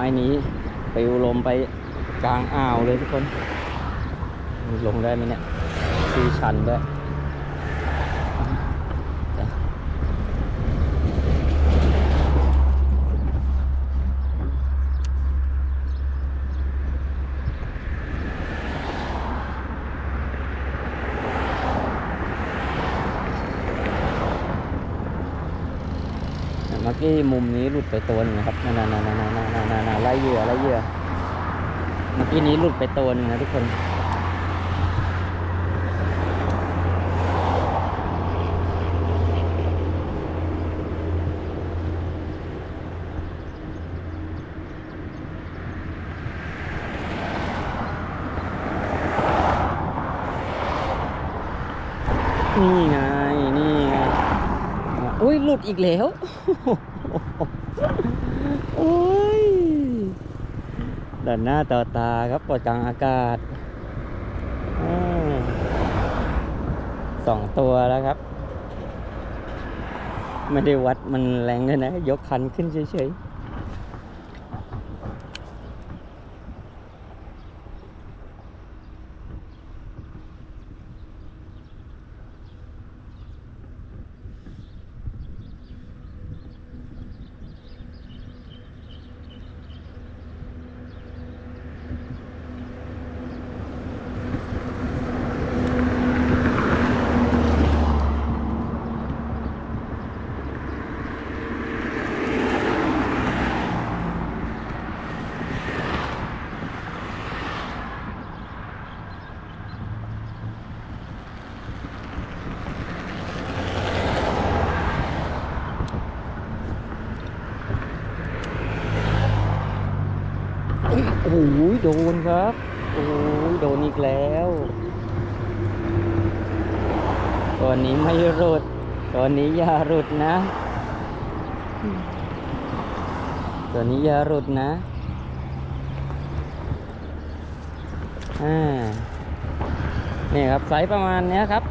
ม้นี้ปลิวลมไปกลางอ่าวเลยทุกคน ลงได้ไหมเนี่ยซีชันด้วย เมื่อกี้มุมนี้หลุดไปตัวหนึงนะครับนั่นๆๆๆๆๆๆไล่เหยื่อไล่เหยื่อเมื่อกี้นี้หลุดไปตัวหนึงนะทุกคนนี่นี่ไง อุ้ยหลุดอีกแล้ว โอ้ยดันหน้าต่อตาครับปลดกลางอากาศอาสองตัวแล้วครับ ไม่ได้วัดมันแรงเลยนะ ยกคันขึ้นเฉยๆ โอ้โหโดนครับ โอ้ยโดนอีกแล้วตัวนี้ไม่หลุดตัวนี้อย่าหลุดนะตัวนี้อย่าหลุดนะอ่านี่ครับไซส์ประมาณเนี้ยครับ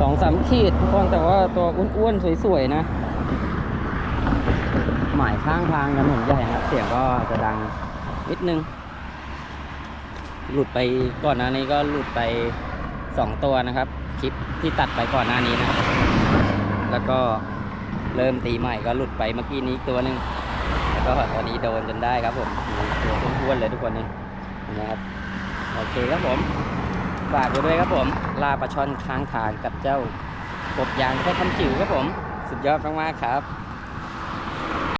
สองสามขีดทุกคนแต่ว่าตัวอ้วนๆสวยๆนะ หมายข้างทางถนหนใหญ่นะครับ เสียงก็จะดัง นิดนึง หลุดไปก่อนหน้านี้ก็หลุดไปสองตัวนะครับ คลิปที่ตัดไปก่อนหน้านี้นะแล้วก็เริ่มตีใหม่ก็หลุดไปเมื่อกี้นี้อีกตัวหนึ่งแล้วก็ตอนนี้โดนจนได้ครับผมตัวอ้วนๆเลยทุกคนนี่นะครับโอเคครับผมฝากไว้ด้วยครับผมลาปลาช่อนค้างทางกับเจ้ากบยางแค่คำจิ๋วครับผม สุดยอดมากๆครับ